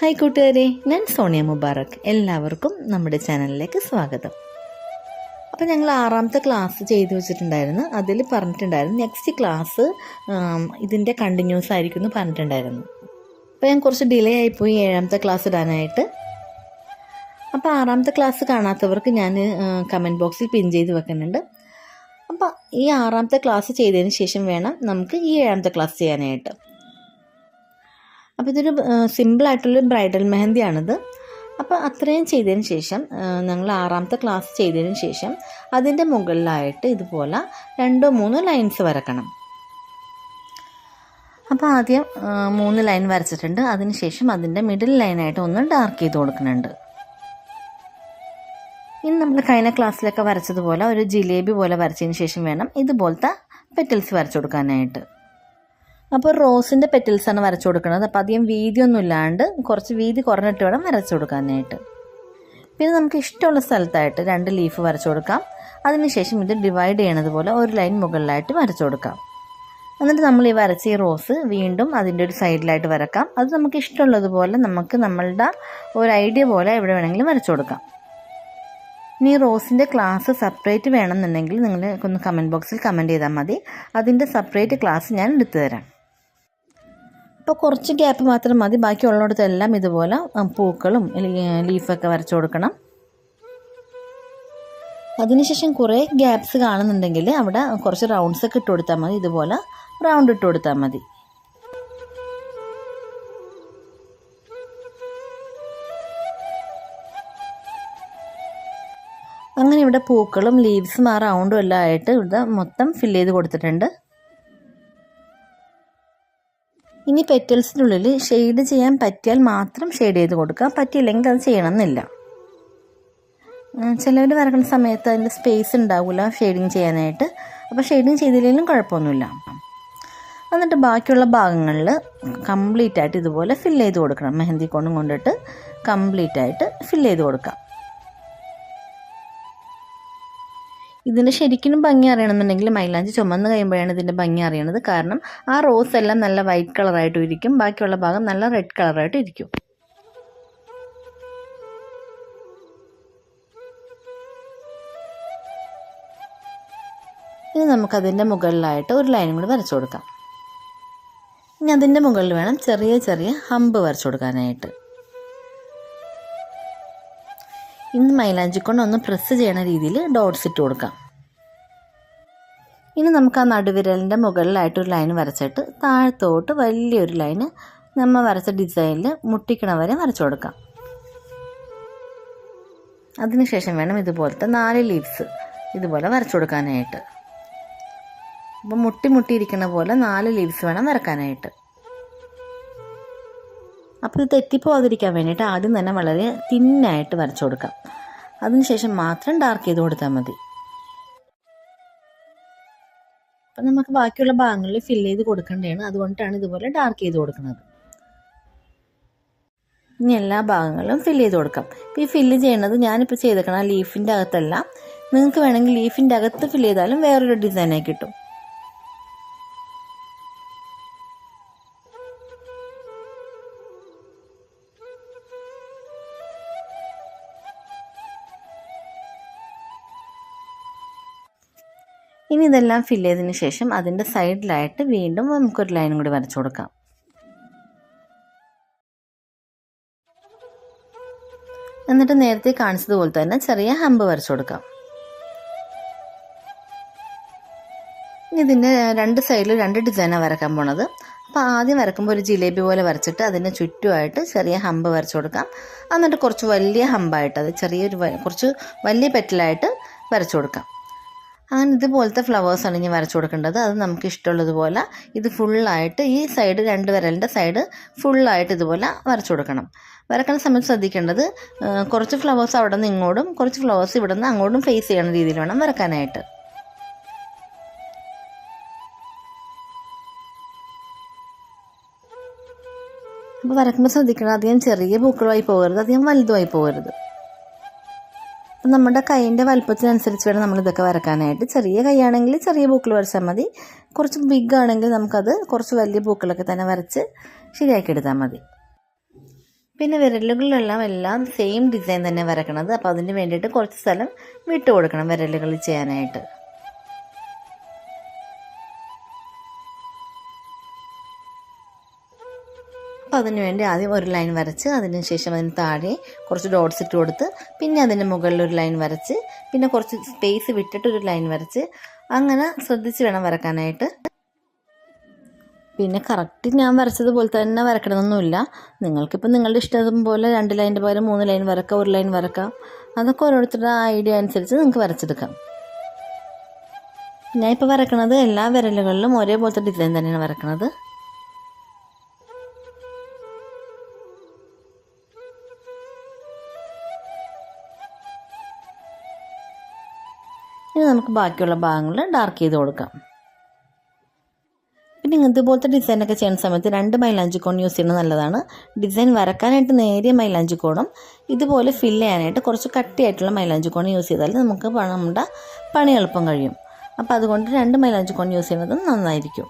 Hi കൂട്ടുകാരെ ഞാൻ സോണിയ മുബാറക്. എല്ലാവർക്കും നമ്മുടെ ചാനലിലേക്ക് സ്വാഗതം. അപ്പോൾ ഞങ്ങൾ ആറാമത്തെ ക്ലാസ് ചെയ്തു വെച്ചിട്ടുണ്ടായിരുന്നു. അതിൽ പറഞ്ഞിട്ടുണ്ടായിരുന്നു നെക്സ്റ്റ് ക്ലാസ് ഇതിന്റെ കണ്ടിന്യൂസ് ആയിരിക്കും എന്ന് പറഞ്ഞിട്ടുണ്ടായിരുന്നു. അപ്പോൾ ഞാൻ കുറച്ച് ഡിലേ ആയിപ്പോയി ഏഴാമത്തെ ക്ലാസ് ഇടാനായിട്ട്. അപ്പോൾ ആറാമത്തെ ക്ലാസ് കാണാത്തവർക്ക് ഞാൻ കമന്റ് ബോക്സിൽ പിൻ ചെയ്ത് വെക്കുന്നുണ്ട്. അപ്പോൾ ഈ ആറാമത്തെ ക്ലാസ് ചെയ്തതിന് ശേഷം വേണം നമുക്ക് ഈ ഏഴാമത്തെ ക്ലാസ് ചെയ്യാനായിട്ട്. അപ്പോൾ ഇതൊരു സിമ്പിളായിട്ടുള്ള ബ്രൈഡൽ മെഹന്തിയാണിത്. അപ്പോൾ അത്രയും ചെയ്തതിന് ശേഷം ഞങ്ങൾ ആറാമത്തെ ക്ലാസ് ചെയ്തതിന് ശേഷം അതിന്റെ മുകളിലായിട്ട് ഇതുപോലെ രണ്ടോ മൂന്നോ ലൈൻസ് വരക്കണം. അപ്പോൾ ആദ്യം മൂന്ന് ലൈൻ വരച്ചിട്ടുണ്ട്. അതിന് ശേഷം അതിന്റെ മിഡിൽ ലൈനായിട്ട് ഒന്ന് ഡാർക്ക് ചെയ്ത് കൊടുക്കുന്നുണ്ട്. ഇനി നമ്മൾ കഴിഞ്ഞ ക്ലാസ്സിലൊക്കെ വരച്ചതുപോലെ ഒരു ജിലേബി പോലെ വരച്ചതിന് ശേഷം വേണം ഇതുപോലത്തെ പെറ്റൽസ് വരച്ചു കൊടുക്കാനായിട്ട്. അപ്പോൾ റോസിന്റെ പെറ്റൽസാണ് വരച്ചു കൊടുക്കുന്നത്. അപ്പോൾ അധികം വീതിയൊന്നും ഇല്ലാണ്ട് കുറച്ച് വീതി കുറഞ്ഞിട്ട് വേണം വരച്ചു കൊടുക്കാനായിട്ട്. പിന്നെ നമുക്ക് ഇഷ്ടമുള്ള സ്ഥലത്തായിട്ട് രണ്ട് ലീഫ് വരച്ചു കൊടുക്കാം. അതിനുശേഷം ഇത് ഡിവൈഡ് ചെയ്യണത് പോലെ ഒരു ലൈൻ മുകളിലായിട്ട് വരച്ചു കൊടുക്കാം. എന്നിട്ട് നമ്മൾ ഈ വരച്ച ഈ റോസ് വീണ്ടും അതിന്റെ ഒരു സൈഡിലായിട്ട് വരക്കാം. അത് നമുക്ക് ഇഷ്ടമുള്ളതുപോലെ നമുക്ക് നമ്മളുടെ ഒരു ഐഡിയ പോലെ എവിടെ വേണമെങ്കിലും വരച്ചു കൊടുക്കാം. ഇനി റോസിന്റെ ക്ലാസ് സെപ്പറേറ്റ് വേണമെന്നുണ്ടെങ്കിൽ നിങ്ങൾ ഒന്ന് കമന്റ് ബോക്സിൽ കമന്റ് ചെയ്താൽ മതി. അതിന്റെ സെപ്പറേറ്റ് ക്ലാസ് ഞാൻ എടുത്തു തരാം. അപ്പോൾ കുറച്ച് ഗ്യാപ്പ് മാത്രം മതി. ബാക്കിയുള്ളിടത്തെല്ലാം ഇതുപോലെ പൂക്കളും ലീഫൊക്കെ വരച്ചു കൊടുക്കണം. അതിനുശേഷം കുറേ ഗ്യാപ്സ് കാണുന്നുണ്ടെങ്കിൽ അവിടെ കുറച്ച് റൗണ്ട്സ് ഒക്കെ ഇട്ട് കൊടുത്താൽ മതി. ഇതുപോലെ റൗണ്ട് ഇട്ട് കൊടുത്താൽ മതി. അങ്ങനെ ഇവിടെ പൂക്കളും ലീവ്സും ആ റൗണ്ടും എല്ലാം ആയിട്ട് ഇവിടെ മൊത്തം ഫില്ല് ചെയ്ത് കൊടുത്തിട്ടുണ്ട്. ഇനി പെറ്റൽസിനുള്ളിൽ ഷെയ്ഡ് ചെയ്യാൻ പറ്റിയാൽ മാത്രം ഷെയ്ഡ് ചെയ്ത് കൊടുക്കുക. പറ്റിയില്ലെങ്കിൽ അത് ചെയ്യണമെന്നില്ല. ചിലവർ വരക്കുന്ന സമയത്ത് അതിന്റെ സ്പേസ് ഉണ്ടാവില്ല ഷെയ്ഡിങ് ചെയ്യാനായിട്ട്. അപ്പോൾ ഷെയ്ഡിങ് ചെയ്തില്ലെങ്കിലും കുഴപ്പമൊന്നുമില്ല. എന്നിട്ട് ബാക്കിയുള്ള ഭാഗങ്ങളിൽ കംപ്ലീറ്റ് ആയിട്ട് ഇതുപോലെ ഫില്ല് ചെയ്ത് കൊടുക്കണം. മെഹന്തി കൊണ്ടും കൊണ്ടിട്ട് കംപ്ലീറ്റ് ആയിട്ട് ഫില്ല് ചെയ്ത് കൊടുക്കാം ഇതിന്റെ ശരിക്കും ഭംഗി അറിയണമെന്നുണ്ടെങ്കിൽ മൈലാഞ്ചി ചുമന്ന് കഴിയുമ്പോഴാണ് ഇതിന്റെ ഭംഗി അറിയണത്. കാരണം ആ റോസ് എല്ലാം നല്ല വൈറ്റ് കളറായിട്ടും ഇരിക്കും. ബാക്കിയുള്ള ഭാഗം നല്ല റെഡ് കളറായിട്ടും ഇരിക്കും. ഇനി നമുക്കതിന്റെ മുകളിലായിട്ട് ഒരു ലൈനും കൂടി വരച്ചു കൊടുക്കാം. ഇനി അതിന്റെ മുകളിൽ വേണം ചെറിയ ചെറിയ ഹമ്പ് വരച്ചു കൊടുക്കാനായിട്ട്. ഇന്ന് മൈലാഞ്ചി കൊണ്ട് ഒന്ന് പ്രസ് ചെയ്യണ രീതിയിൽ ഡോട്ട്സ് ഇട്ട് കൊടുക്കാം. ഇനി നമുക്ക് ആ നടുവിരലിന്റെ മുകളിലായിട്ടൊരു ലൈൻ വരച്ചിട്ട് താഴത്തോട്ട് വലിയൊരു ലൈന് നമ്മൾ വരച്ച ഡിസൈനിൽ മുട്ടിക്കണ വരെ വരച്ചു കൊടുക്കാം. അതിനുശേഷം വേണം ഇതുപോലത്തെ നാല് ലീവ്സ് ഇതുപോലെ വരച്ചു കൊടുക്കാനായിട്ട്. അപ്പോൾ മുട്ടി മുട്ടിയിരിക്കുന്ന പോലെ നാല് ലീവ്സ് വേണം വരക്കാനായിട്ട്. അപ്പോൾ ഇത് തെറ്റിപ്പോകാതിരിക്കാൻ വേണ്ടിയിട്ട് ആദ്യം തന്നെ വളരെ തിന്നായിട്ട് വരച്ചു കൊടുക്കാം. അതിനുശേഷം മാത്രം ഡാർക്ക് ചെയ്ത് കൊടുത്താൽ മതി. അപ്പം നമുക്ക് ബാക്കിയുള്ള ഭാഗങ്ങളിൽ ഫിൽ ചെയ്ത് കൊടുക്കേണ്ടതാണ്. അതുകൊണ്ടാണ് ഇതുപോലെ ഡാർക്ക് ചെയ്ത് കൊടുക്കുന്നത്. ഇനി എല്ലാ ഭാഗങ്ങളും ഫില്ല് ചെയ്ത് കൊടുക്കാം. ഈ ഫില്ല് ചെയ്യണത് ഞാനിപ്പോൾ ചെയ്തേക്കണം ലീഫിന്റെ അകത്തല്ല. നിങ്ങൾക്ക് വേണമെങ്കിൽ ലീഫിന്റെ അകത്ത് ഫില്ല് ചെയ്താലും വേറൊരു ഡിസൈനായി കിട്ടും. ഇനി ഇതെല്ലാം ഫില്ല് ചെയ്തതിന് ശേഷം അതിന്റെ സൈഡിലായിട്ട് വീണ്ടും നമുക്കൊരു ലൈനും കൂടി വരച്ചു കൊടുക്കാം. എന്നിട്ട് നേരത്തെ കാണിച്ചതുപോലെ തന്നെ ചെറിയ ഹമ്പ് വരച്ചു കൊടുക്കാം. ഇതിന്റെ രണ്ട് സൈഡിൽ രണ്ട് ഡിസൈനാണ് വരക്കാൻ പോണത്. അപ്പോൾ ആദ്യം വരക്കുമ്പോൾ ഒരു ജിലേബി പോലെ വരച്ചിട്ട് അതിന്റെ ചുറ്റുമായിട്ട് ചെറിയ ഹമ്പ് വരച്ചു കൊടുക്കാം. എന്നിട്ട് കുറച്ച് വലിയ ഹമ്പായിട്ട് അത് ചെറിയൊരു കുറച്ച് വലിയ പെറ്റലായിട്ട് വരച്ചു കൊടുക്കാം. അങ്ങനെ ഇതുപോലത്തെ ഫ്ലവേഴ്സാണ് ഇനി വരച്ചു കൊടുക്കേണ്ടത്. അത് നമുക്ക് ഇഷ്ടമുള്ളതുപോലെ ഇത് ഫുള്ളായിട്ട് ഈ സൈഡ് രണ്ട് വിരലിന്റെ സൈഡ് ഫുള്ളായിട്ട് ഇതുപോലെ വരച്ചു കൊടുക്കണം. വരക്കുന്ന സമയത്ത് ശ്രദ്ധിക്കേണ്ടത് കുറച്ച് ഫ്ലവേഴ്സ് അവിടെ നിന്ന് ഇങ്ങോട്ടും കുറച്ച് ഫ്ലവേഴ്സ് ഇവിടെ നിന്ന് അങ്ങോട്ടും ഫേസ് ചെയ്യുന്ന രീതിയിൽ വേണം വരക്കാനായിട്ട് അപ്പോൾ വരക്കുമ്പോൾ ശ്രദ്ധിക്കണം അധികം ചെറിയ പൂക്കളുമായി പോകരുത് അധികം വലുതുമായി പോകരുത്. നമ്മുടെ കൈയിന്റെ വലുപ്പത്തിനനുസരിച്ച് വേണം നമ്മളിതൊക്കെ വരക്കാനായിട്ട്. ചെറിയ കൈയാണെങ്കിൽ ചെറിയ പൂക്കൾ വരച്ചാൽ മതി. കുറച്ച് ബിഗ് ആണെങ്കിൽ നമുക്കത് കുറച്ച് വലിയ പൂക്കളൊക്കെ തന്നെ വരച്ച് ശരിയാക്കി എടുത്താൽ മതി. പിന്നെ വിരലുകളിലെല്ലാം എല്ലാം സെയിം ഡിസൈൻ തന്നെ വരക്കണത്. അപ്പോൾ അതിന് വേണ്ടിയിട്ട് കുറച്ച് സ്ഥലം വിട്ടു കൊടുക്കണം വിരലുകളിൽ ചെയ്യാനായിട്ട്. അപ്പോൾ അതിന് വേണ്ടി ആദ്യം ഒരു ലൈൻ വരച്ച് അതിന് ശേഷം അതിന് താഴെ കുറച്ച് ഡോട്ട്സ് ഇട്ട് കൊടുത്ത് പിന്നെ അതിന്റെ മുകളിൽ ഒരു ലൈൻ വരച്ച് പിന്നെ കുറച്ച് സ്പേസ് വിട്ടിട്ട് ഒരു ലൈൻ വരച്ച് അങ്ങനെ ശ്രദ്ധിച്ച് വേണം വരക്കാനായിട്ട്. പിന്നെ കറക്റ്റ് ഞാൻ വരച്ചതുപോലെ തന്നെ വരക്കണമെന്നൊന്നുമില്ല നിങ്ങൾക്കിപ്പോൾ നിങ്ങളുടെ ഇഷ്ടം പോലെ രണ്ട് ലൈന്റെ പകരം മൂന്ന് ലൈൻ വരക്കാം ഒരു ലൈൻ വരക്കാം. അതൊക്കെ ഓരോരുത്തരുടെ ഐഡിയ അനുസരിച്ച് നിങ്ങൾക്ക് വരച്ചെടുക്കാം. ഞാൻ വരക്കണത് എല്ലാ വിരലുകളിലും ഒരേപോലത്തെ ഡിസൈൻ തന്നെയാണ് വരക്കണത്. ഇനി നമുക്ക് ബാക്കിയുള്ള ഭാഗങ്ങൾ ഡാർക്ക് ചെയ്ത് കൊടുക്കാം. പിന്നെ ഇങ്ങനത്തെ പോലത്തെ ഡിസൈനൊക്കെ ചെയ്യുന്ന സമയത്ത് രണ്ട് മൈലാഞ്ചി കോൺ യൂസ് ചെയ്യുന്നത് നല്ലതാണ്. ഡിസൈൻ വരക്കാനായിട്ട് നേരിയ മൈലാഞ്ചി കോണും ഇതുപോലെ ഫില്ല് ചെയ്യാനായിട്ട് കുറച്ച് കട്ടിയായിട്ടുള്ള മൈലാഞ്ചി കോൺ യൂസ് ചെയ്താൽ നമുക്ക് നമ്മുടെ പണി എളുപ്പം കഴിയും. അപ്പോൾ അതുകൊണ്ട് രണ്ട് മൈലാഞ്ചി കോൺ യൂസ് ചെയ്യുന്നത് നന്നായിരിക്കും.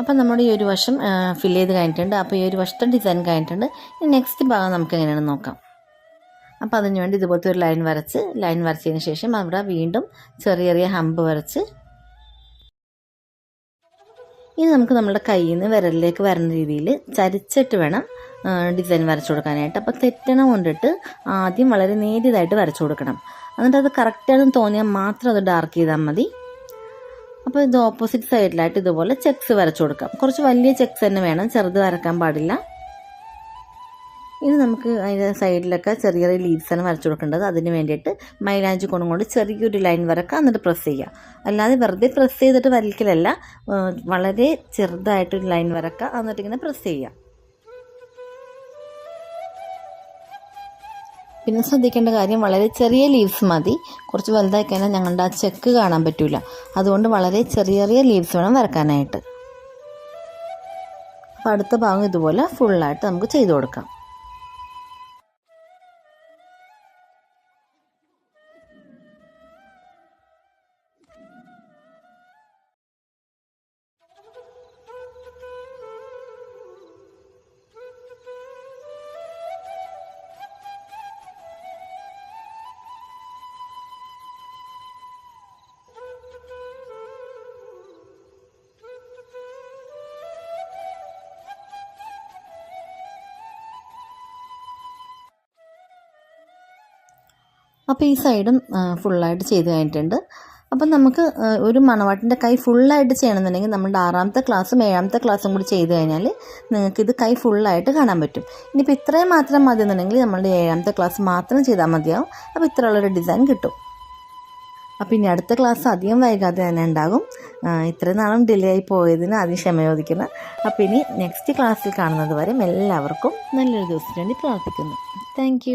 അപ്പം നമ്മുടെ ഈ ഒരു വശം ഫിൽ ചെയ്ത് കഴിഞ്ഞിട്ടുണ്ട്. അപ്പോൾ ഈ ഒരു വശത്തെ ഡിസൈൻ കഴിഞ്ഞിട്ടുണ്ട്. ഇനി നെക്സ്റ്റ് ഭാഗം നമുക്ക് എങ്ങനെയാണ് നോക്കാം. അപ്പോൾ അതിന് വേണ്ടി ഇതുപോലത്തെ ഒരു ലൈൻ വരച്ച് ലൈൻ വരച്ചതിന് ശേഷം അവിടെ വീണ്ടും ചെറിയ ചെറിയ ഹമ്പ് വരച്ച്. ഇനി നമുക്ക് നമ്മുടെ കയ്യിൽ നിന്ന് വിരലിലേക്ക് വരുന്ന രീതിയിൽ ചരിച്ചിട്ട് വേണം ഡിസൈൻ വരച്ചു കൊടുക്കാനായിട്ട്. അപ്പോൾ തെറ്റണ കൊണ്ടിട്ട് ആദ്യം വളരെ നേരിയതായിട്ട് വരച്ചു കൊടുക്കണം. എന്നിട്ട് അത് കറക്റ്റാണെന്ന് തോന്നിയാൽ മാത്രം അത് ഡാർക്ക് ചെയ്താൽ മതി. അപ്പോൾ ഇത് ഓപ്പോസിറ്റ് സൈഡിലായിട്ട് ഇതുപോലെ ചെക്സ് വരച്ചു കൊടുക്കാം. കുറച്ച് വലിയ ചെക്സ് തന്നെ വേണം ചെറുത് വരക്കാൻ പാടില്ല. ഇനി നമുക്ക് അതിന്റെ സൈഡിലൊക്കെ ചെറിയ ചെറിയ ലീവ്സാണ് വരച്ചു കൊടുക്കേണ്ടത്. അതിന് വേണ്ടിയിട്ട് മൈലാഞ്ചി കൊണ്ടും കൊണ്ട് ചെറിയൊരു ലൈൻ വരക്കുക എന്നിട്ട് പ്രസ് ചെയ്യുക അല്ലാതെ വെറുതെ പ്രസ് ചെയ്തിട്ട് വരയ്ക്കലല്ല ഏഹ് വളരെ ചെറുതായിട്ടൊരു ലൈൻ വരക്കുക എന്നിട്ടിങ്ങനെ പ്രസ് ചെയ്യുക പിന്നെ ശ്രദ്ധിക്കേണ്ട കാര്യം വളരെ ചെറിയ ലീവ്സ് മതി. കുറച്ച് വലുതായി കഴിഞ്ഞാൽ ഞങ്ങളുടെ ആ ചെക്ക് കാണാൻ പറ്റില്ല അതുകൊണ്ട് വളരെ ചെറിയ ചെറിയ ലീവ്സ് വേണം വരക്കാനായിട്ട്. അപ്പോൾ അടുത്ത ഭാഗം ഇതുപോലെ ഫുള്ളായിട്ട് നമുക്ക് ചെയ്തു കൊടുക്കാം. അപ്പോൾ ഈ സൈഡും ഫുള്ളായിട്ട് ചെയ്ത് കഴിഞ്ഞിട്ടുണ്ട്. അപ്പം നമുക്ക് ഒരു മണവാട്ടിന്റെ കൈ ഫുള്ളായിട്ട് ചെയ്യണമെന്നുണ്ടെങ്കിൽ നമ്മുടെ ആറാമത്തെ ക്ലാസ്സും ഏഴാമത്തെ ക്ലാസ്സും കൂടി ചെയ്ത് കഴിഞ്ഞാൽ നിങ്ങൾക്ക് ഇത് കൈ ഫുള്ളായിട്ട് കാണാൻ പറ്റും. ഇനിയിപ്പോൾ ഇത്രയും മാത്രം മതി എന്നുണ്ടെങ്കിൽ നമ്മളുടെ ഏഴാമത്തെ ക്ലാസ് മാത്രം ചെയ്താൽ മതിയാവും. അപ്പോൾ ഇത്രയുള്ളൊരു ഡിസൈൻ കിട്ടും. അപ്പോൾ ഇനി അടുത്ത ക്ലാസ് അധികം വൈകാതെ തന്നെ ഉണ്ടാകും. ഇത്രയും നാളും ഡിലേ ആയി പോയതിന് ആദ്യം ക്ഷമ ചോദിക്കുന്നു. അപ്പോൾ ഇനി നെക്സ്റ്റ് ക്ലാസ്സിൽ കാണുന്നത് വരെ എല്ലാവർക്കും നല്ലൊരു ദിവസത്തിന് വേണ്ടി പ്രാർത്ഥിക്കുന്നു. താങ്ക്